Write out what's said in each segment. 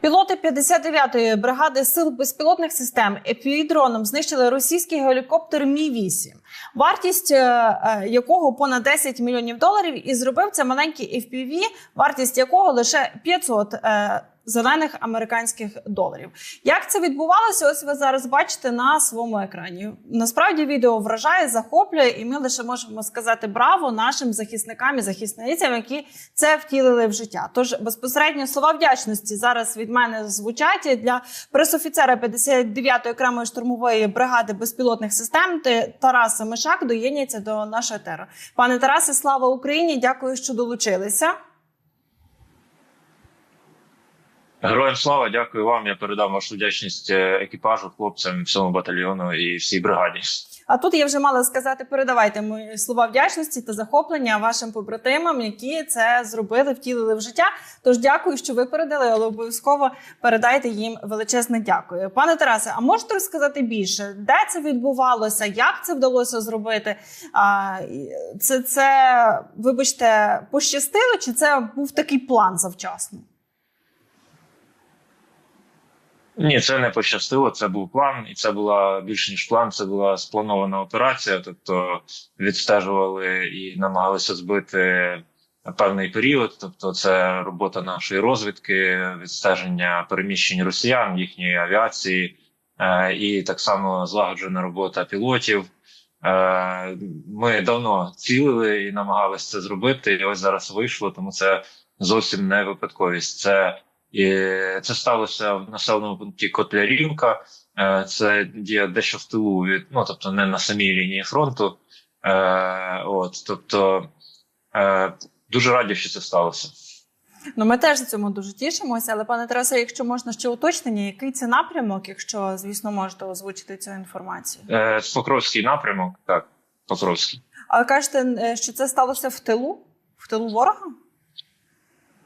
Пілоти 59-ї бригади сил безпілотних систем епідроном знищили російський гелікоптер Мі 8 вартість е, е, якого понад 10 мільйонів доларів, і зробив це маленький FPV, вартість якого лише 500 е, зелених американських доларів. Як це відбувалося? Ось ви зараз бачите на своєму екрані. Насправді відео вражає, захоплює, і ми лише можемо сказати браво нашим захисникам і захисницям, які це втілили в життя. Тож безпосередньо слова вдячності зараз від мене звучать для пресофіцера 59-ї окремої штурмової бригади безпілотних систем Тараса Мишак доєднується до нашого теру. Пане Тарасе, слава Україні! Дякую, що долучилися. Героям слава, дякую вам. Я передам вашу вдячність е, екіпажу, хлопцям, всьому батальйону і всій бригаді. А тут я вже мала сказати: передавайте мої слова вдячності та захоплення вашим побратимам, які це зробили, втілили в життя. Тож дякую, що ви передали, але обов'язково передайте їм величезне дякую. Пане Тарасе, а можете розказати більше, де це відбувалося, як це вдалося зробити? А, це, це, вибачте, пощастило, чи це був такий план завчасно? Ні, це не пощастило. Це був план, і це була більш ніж план. Це була спланована операція. Тобто відстежували і намагалися збити певний період. Тобто, це робота нашої розвідки, відстеження переміщень росіян, їхньої авіації, е, і так само злагоджена робота пілотів. Е, Ми давно цілили і намагалися це зробити. І ось зараз вийшло, тому це зовсім не випадковість. Це і це сталося в населеному пункті Котлярівка. Е, Це є дещо в тилу від, ну тобто не на самій лінії фронту. Е, От, тобто е, дуже раді, що це сталося. Ну, ми теж цьому дуже тішимося. Але пане Тарасе, якщо можна ще уточнення, який це напрямок, якщо звісно можете озвучити цю інформацію? Е, Покровський напрямок, так, Покровський. А кажете, е, що це сталося в тилу? В тилу ворога?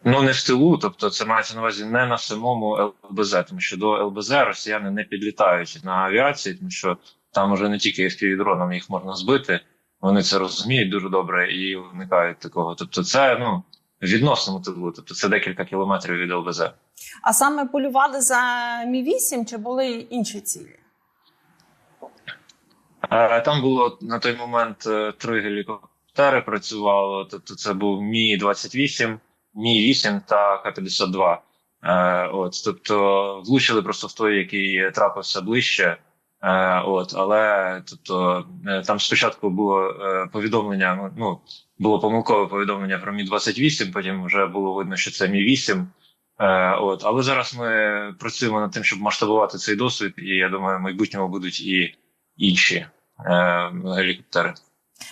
Ну не в тилу, тобто це мається на увазі не на самому ЛБЗ, тому що до ЛБЗ росіяни не підлітають на авіації, тому що там уже не тільки FPV-дроном їх можна збити. Вони це розуміють дуже добре і уникають такого. Тобто, це ну в відносному тилу, тобто це декілька кілометрів від ЛБЗ. А саме полювали за Мі 8 чи були інші цілі? Там було на той момент е, три гелікоптери працювало. Тобто, це був Мі 28 Мі 8 та Х-52. Е, От, тобто, влучили просто в той, який трапився ближче. Е, От, але тобто е, там спочатку було повідомлення. Ну було помилкове повідомлення про Мі 28 Потім вже було видно, що це Мі 8 Е, От, але зараз ми працюємо над тим, щоб масштабувати цей досвід, і я думаю, в майбутньому будуть і інші е, гелікоптери.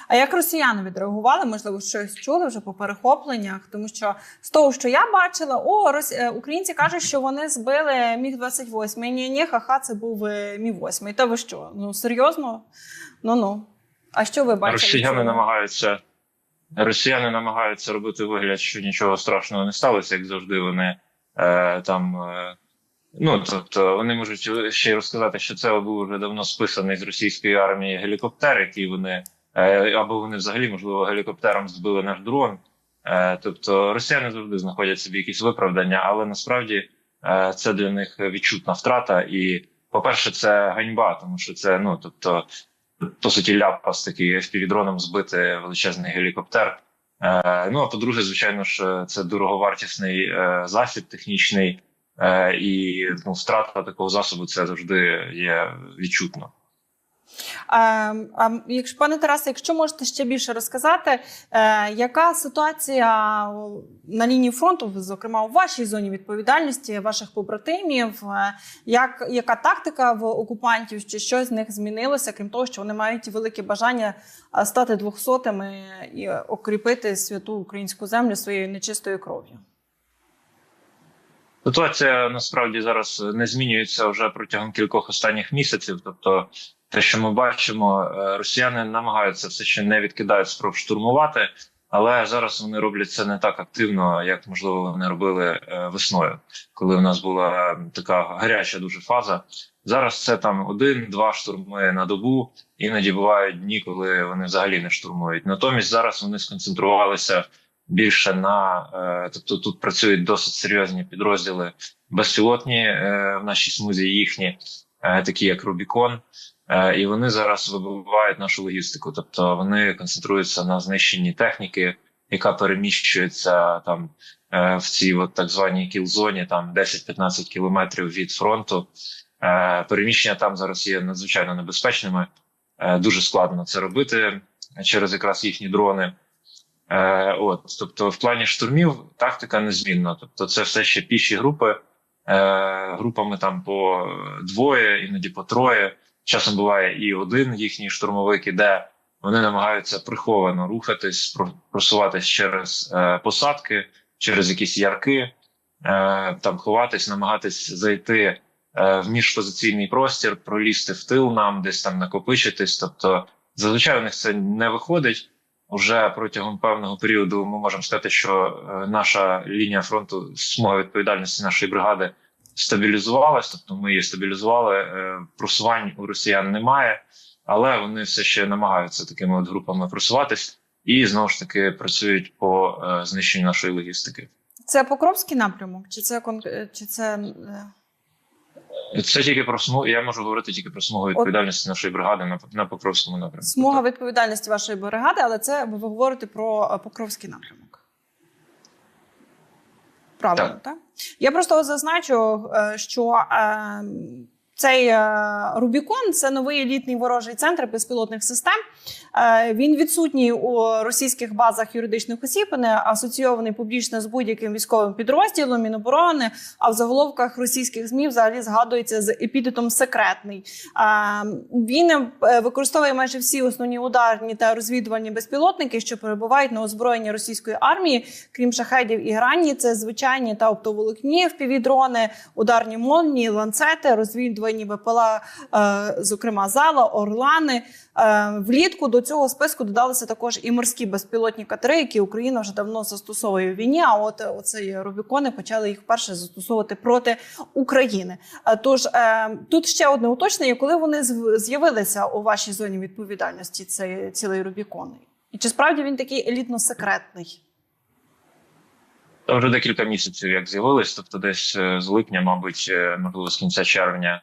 А як росіяни відреагували? Можливо, щось чули вже по перехопленнях, тому що з того, що я бачила, о, рос... е, українці кажуть, що вони збили міг 28 Ні, ні, ха-ха, це був е, мі 8 Та ви що? Ну серйозно? Ну ну. А що ви бачили? Росіяни намагаються росіяни намагаються робити вигляд, що нічого страшного не сталося, як завжди. Вони е, там. Е, Ну тобто вони можуть ще й розказати, що це був вже давно списаний з російської армії гелікоптер, який вони або вони взагалі можливо гелікоптером збили наш дрон. Е, тобто росіяни завжди знаходять собі якісь виправдання, але насправді е, це для них відчутна втрата. І, по-перше, це ганьба, тому що це ну тобто, по суті, ляпас такий FPV-дроном збити величезний гелікоптер. Е, ну а по-друге, звичайно ж, це дороговартісний е, засіб технічний. Е, і ну, втрата такого засобу це завжди є відчутно. А, а якщо пане Тарасе, якщо можете ще більше розказати, е, яка ситуація на лінії фронту, зокрема у вашій зоні відповідальності ваших побратимів, е, як яка тактика в окупантів, чи щось з них змінилося, крім того, що вони мають велике бажання е, стати двохсотими і окріпити святу українську землю своєю нечистою кров'ю? Ситуація насправді зараз не змінюється вже протягом кількох останніх місяців. Тобто, те, що ми бачимо, е, росіяни намагаються все ще не відкидають спроб штурмувати, але зараз вони роблять це не так активно, як можливо вони робили е, весною, коли в нас була така гаряча дуже фаза. Зараз це там один-два штурми на добу. Іноді бувають дні, коли вони взагалі не штурмують. Натомість зараз вони сконцентрувалися більше на е, тобто тут працюють досить серйозні підрозділи безпілотні в нашій смузі їхні, такі як Рубікон. Е, і вони зараз вибивають нашу логістику. Тобто вони концентруються на знищенні техніки, яка переміщується там е, в цій от так званій кіл-зоні, там 10-15 кілометрів від фронту. Е, переміщення там зараз є надзвичайно небезпечними. Дуже складно це робити через якраз їхні дрони. От, тобто, в плані штурмів тактика незмінна. Тобто, це все ще піші групи, групами там по двоє, іноді по троє. Часом буває і один їхній штурмовик іде. Вони намагаються приховано рухатись, про- просуватись через е, посадки, через якісь ярки, е, там ховатись, намагатись зайти е, в міжпозиційний простір, пролізти в тил нам, десь там накопичитись. Тобто, зазвичай у них це не виходить. Уже протягом певного періоду ми можемо сказати, що е, наша лінія фронту смуга відповідальності нашої бригади стабілізувалась, тобто ми її стабілізували. е, Просувань у росіян немає, але вони все ще намагаються такими от групами просуватись і знову ж таки працюють по е, знищенню нашої логістики. Це Покровський напрямок, чи це кон... чи це е, Це тільки про смугу. Я можу говорити тільки про смугу відповідальності нашої бригади на, на Покровському напрямку. смуга відповідальності вашої бригади, але це ви говорите про е, Покровський напрямок. Правильно, так? Так. Я просто зазначу, е, що е, цей е, Рубікон це новий елітний ворожий центр безпілотних систем. Е, Він відсутній у російських базах юридичних осіб, не асоційований публічно з будь-яким військовим підрозділом Міноборони. А в заголовках російських змі взагалі згадується з епітетом секретний. Е, Він використовує майже всі основні ударні та розвідувальні безпілотники, що перебувають на озброєнні російської армії, крім шахедів і грані. Це звичайні та оптоволокні впівдрони, ударні молнії, ланцети, розвідувальні ВПЛА, е, зокрема зала, орлани. Е, Влітку до цього списку додалися також і морські безпілотні катери, які Україна вже давно застосовує в війні. А от оцей Рубікони почали їх вперше застосовувати проти України. Е, Тож е, тут ще одне уточнення, коли вони з'явилися у вашій зоні відповідальності, цей цілий Рубікон? І чи справді він такий елітно-секретний? Вже декілька місяців як з'явились, тобто десь е, з липня, мабуть, е, можливо, з кінця червня е,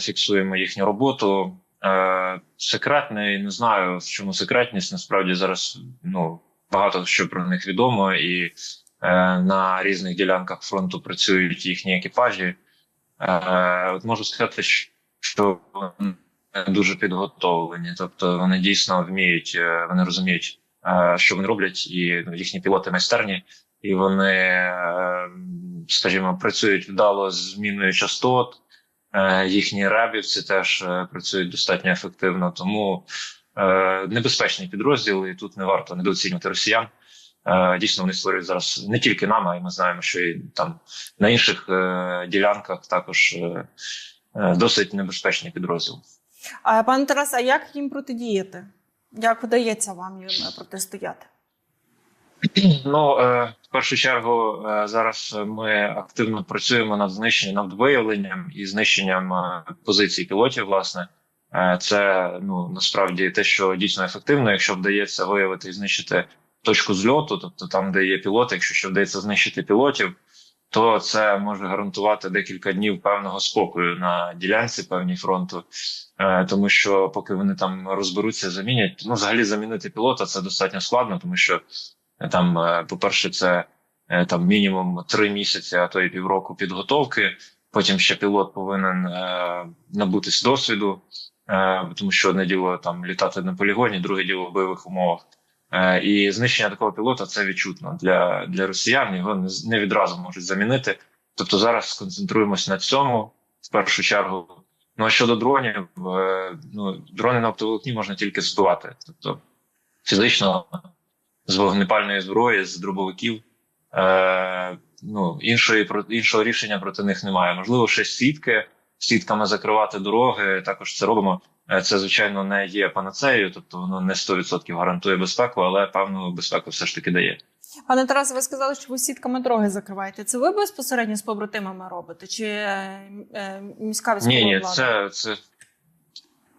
фіксуємо їхню роботу. Е, секретний, не знаю, в чому секретність. Насправді зараз ну, багато що про них відомо, і е, на різних ділянках фронту працюють їхні екіпажі. Е, от можу сказати, що вони дуже підготовлені, тобто вони дійсно вміють, е, вони розуміють, е, що вони роблять, і ну, їхні пілоти майстерні і вони, е, скажімо, працюють вдало з зміною частот. Е, Їхні рабівці теж е, працюють достатньо ефективно, тому е, небезпечний підрозділ, і тут не варто недооцінювати росіян. Дійсно, вони створюють зараз не тільки нам, а й ми знаємо, що і там на інших ділянках також досить небезпечний підрозділ. А пане Тарас, а як їм протидіяти? Як вдається вам їм протистояти? Ну, е, в першу чергу, е, зараз ми активно працюємо над знищенням над виявленням і знищенням е, позицій пілотів. Власне, це ну насправді те, що дійсно ефективно, якщо вдається виявити і знищити точку зльоту, тобто там, де є пілоти, якщо ще вдається знищити пілотів, то це може гарантувати декілька днів певного спокою на ділянці певній фронту, тому що поки вони там розберуться, замінять. Ну, взагалі замінити пілота це достатньо складно, тому що там, е, по-перше, це е, там мінімум три місяці, а то і півроку підготовки. Потім ще пілот повинен е, набутись досвіду, е, тому що одне діло там літати на полігоні, друге діло в бойових умовах. Е, і знищення такого пілота це відчутно для, для росіян. Його не, відразу можуть замінити. Тобто зараз сконцентруємося на цьому в першу чергу. Ну а щодо дронів, е, ну дрони на оптоволокні можна тільки збивати, тобто фізично з вогнепальної зброї, з дробовиків. Е, ну, іншої, про- іншого рішення проти них немає. Можливо, ще сітки, сітками закривати дороги. Також це робимо. Е, Це, звичайно, не є панацеєю, тобто воно не 100% гарантує безпеку, але певну безпеку все ж таки дає. Пане Тарасе, ви сказали, що ви сітками дороги закриваєте. Це ви безпосередньо з побратимами робите? Чи е, е, міська військова Ні, ні, влада? це, це,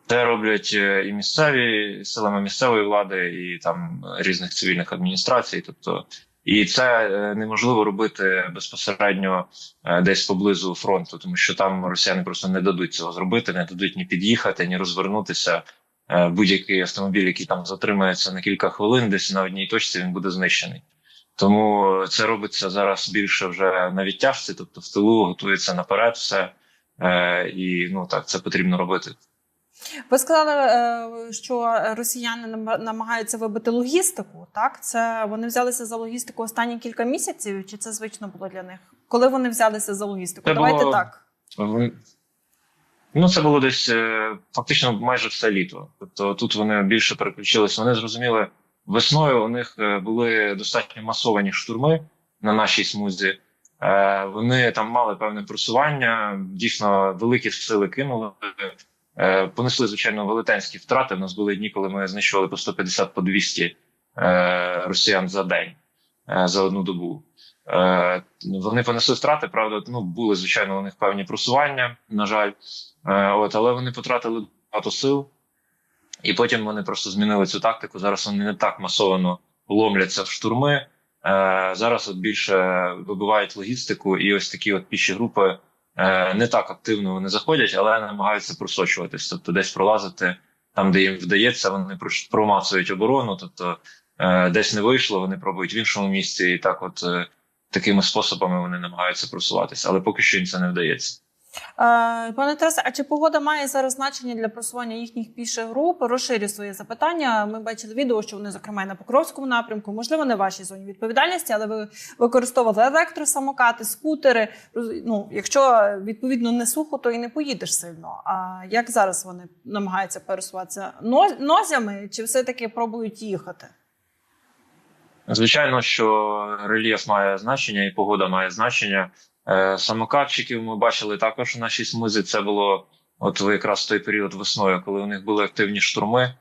Це роблять е, і місцеві силами місцевої влади, і там різних цивільних адміністрацій. Тобто, і це е, неможливо робити безпосередньо е, десь поблизу фронту, тому що там росіяни просто не дадуть цього зробити, не дадуть ні під'їхати, ні розвернутися. Будь-який автомобіль, який там затримається на кілька хвилин, десь на одній точці він буде знищений. Тому це робиться зараз більше вже на відтяжці, тобто в тилу готується наперед все. І ну так це потрібно робити. Ви сказали, е, що росіяни нам- намагаються вибити логістику. Так, це вони взялися за логістику останні кілька місяців, чи це звично було для них? Коли вони взялися за логістику? Це Давайте було- так. Ну, це було десь е, фактично майже все літо. Тобто тут вони більше переключилися. Вони зрозуміли, весною у них е, були достатньо масовані штурми на нашій смузі. Вони там мали певне просування, дійсно великі сили кинули. Е, Понесли, звичайно, велетенські втрати. У нас були дні, коли ми знищували по 150 по 200 е, росіян за день е, за одну добу. Вони понесли втрати, правда, ну були звичайно у них певні просування, на жаль. От, але вони потратили багато сил, і потім вони просто змінили цю тактику. Зараз вони не так масово ломляться в штурми. Зараз от більше вибивають логістику, і ось такі от піші групи не так активно вони заходять, але намагаються просочуватись, тобто десь пролазити там, де їм вдається, вони промацують оборону. Тобто е, десь не вийшло, вони пробують в іншому місці, і так, от е, такими способами вони намагаються просуватися, але поки що їм це не вдається. Е, Пане Тарасе, а чи погода має зараз значення для просування їхніх піших груп? Розширю своє запитання. Ми бачили відео, що вони, зокрема, на Покровському напрямку, можливо, не в вашій зоні відповідальності, але ви використовували електросамокати, скутери. Ну, якщо відповідно не сухо, то і не поїдеш сильно. А як зараз вони намагаються пересуватися Но- нозями, чи все-таки пробують їхати? Звичайно, що рельєф має значення і погода має значення. Е, Самокатчиків ми бачили також у нашій смузі. Це було от якраз той період весною, коли у них були активні штурми.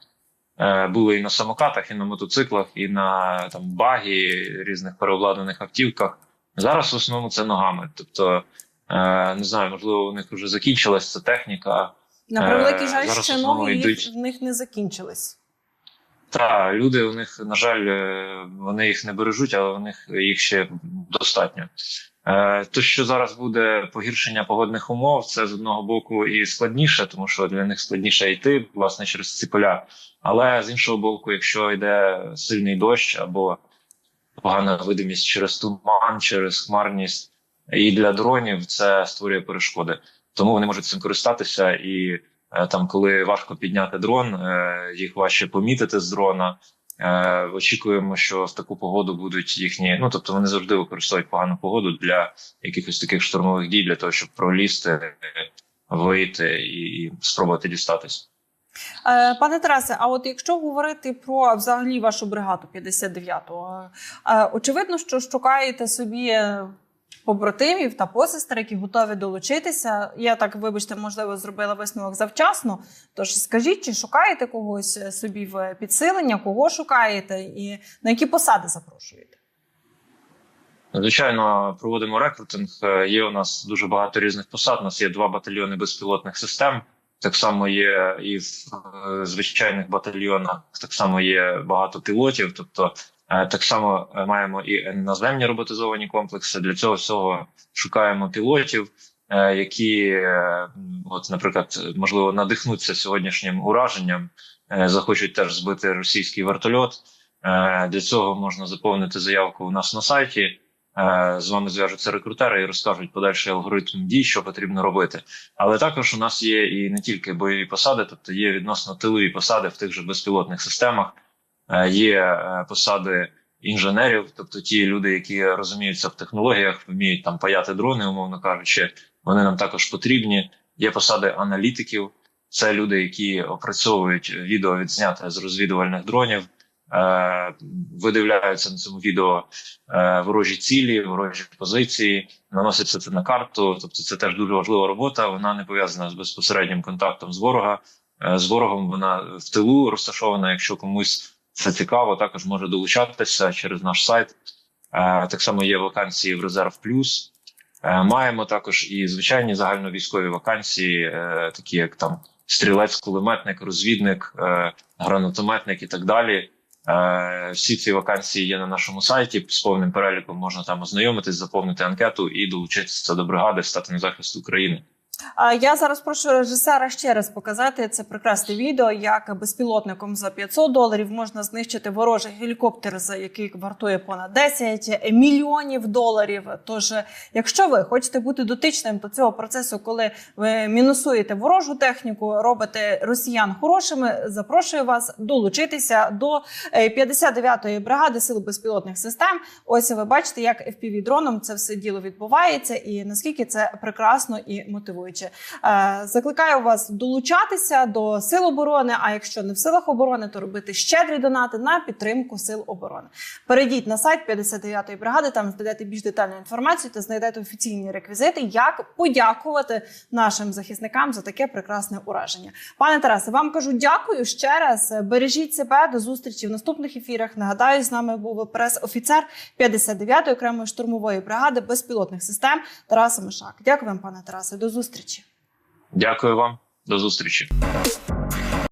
Е, Були і на самокатах, і на мотоциклах, і на там багі, різних переобладнаних автівках. Зараз в основному це ногами. Тобто, е, не знаю, можливо, у них вже закінчилась ця техніка. На превеликий жаль, зараз ще ноги йдуть- в них не закінчились. Та люди у них, на жаль, вони їх не бережуть, але у них їх ще достатньо. Е, То, що зараз буде погіршення погодних умов, це з одного боку і складніше, тому що для них складніше йти, власне, через ці поля. Але з іншого боку, якщо йде сильний дощ або погана видимість через туман, через хмарність, і для дронів це створює перешкоди. Тому вони можуть цим користатися і Е, Там, коли важко підняти дрон, е, їх важче помітити з дрона. Е, Очікуємо, що в таку погоду будуть їхні. Ну тобто вони завжди використовують погану погоду для якихось таких штурмових дій, для того, щоб пролізти, вийти і спробувати дістатись. Е, Пане Тарасе, а от якщо говорити про взагалі вашу бригаду 59-го, е, очевидно, що шукаєте собі побратимів та посестер, які готові долучитися. Я так, вибачте, можливо, зробила висновок завчасно. Тож скажіть, чи шукаєте когось собі в підсилення, кого шукаєте і на які посади запрошуєте? Звичайно, проводимо рекрутинг. Е, Є у нас дуже багато різних посад. У нас є два батальйони безпілотних систем. Так само є і в е, звичайних батальйонах, так само є багато пілотів. Тобто, так само е, маємо і наземні роботизовані комплекси. Для цього всього шукаємо пілотів, е, які, е, от, наприклад, можливо, надихнуться сьогоднішнім ураженням, е, захочуть теж збити російський вертольот. Е, Для цього можна заповнити заявку у нас на сайті. Е, З вами зв'яжуться рекрутери і розкажуть подальший алгоритм дій, що потрібно робити. Але також у нас є і не тільки бойові посади, тобто є відносно тилові посади в тих же безпілотних системах, Е, є е, посади інженерів, тобто ті люди, які розуміються в технологіях, вміють там паяти дрони, умовно кажучи, вони нам також потрібні. Є посади аналітиків, це люди, які опрацьовують відео відзняте з розвідувальних дронів. е, Видивляються на цьому відео е, ворожі цілі, ворожі позиції, наноситься це на карту. Тобто, це теж дуже важлива робота. Вона не пов'язана з безпосереднім контактом з ворога. Е, З ворогом вона в тилу розташована. Якщо комусь це цікаво, також може долучатися через наш сайт. Е, Так само є вакансії в резерв плюс. Е, Маємо також і звичайні загальновійськові вакансії, е, такі як там стрілець, кулеметник, розвідник, гранатометник і так далі. Всі ці вакансії є на нашому сайті. З повним переліком можна там ознайомитись, заповнити анкету і долучитися до бригади, стати на захист України. А Я зараз прошу режисера ще раз показати це прекрасне відео, як безпілотником за 500 доларів можна знищити ворожий гелікоптер, за який вартує понад 10 мільйонів доларів. Тож, якщо ви хочете бути дотичним до цього процесу, коли ви мінусуєте ворожу техніку, робите росіян хорошими, запрошую вас долучитися до е, 59-ї бригади сил безпілотних систем. Ось ви бачите, як fpv дроном це все діло відбувається, і наскільки це прекрасно і мотивуюче. Е, Закликаю вас долучатися до сил оборони. А якщо не в силах оборони, то робити щедрі донати на підтримку сил оборони. Перейдіть на сайт 59-ї бригади, там знайдете більш детальну інформацію та знайдете офіційні реквізити, як подякувати нашим захисникам за таке прекрасне ураження. Пане Тарасе, вам кажу дякую ще раз. Бережіть себе до зустрічі в наступних ефірах. Нагадаю, з нами був прес-офіцер 59-ї окремої штурмової бригади безпілотних систем Тарас Мишак. Дякую вам, пане Тарасе. До зустрічі. Дякую вам, до зустрічі.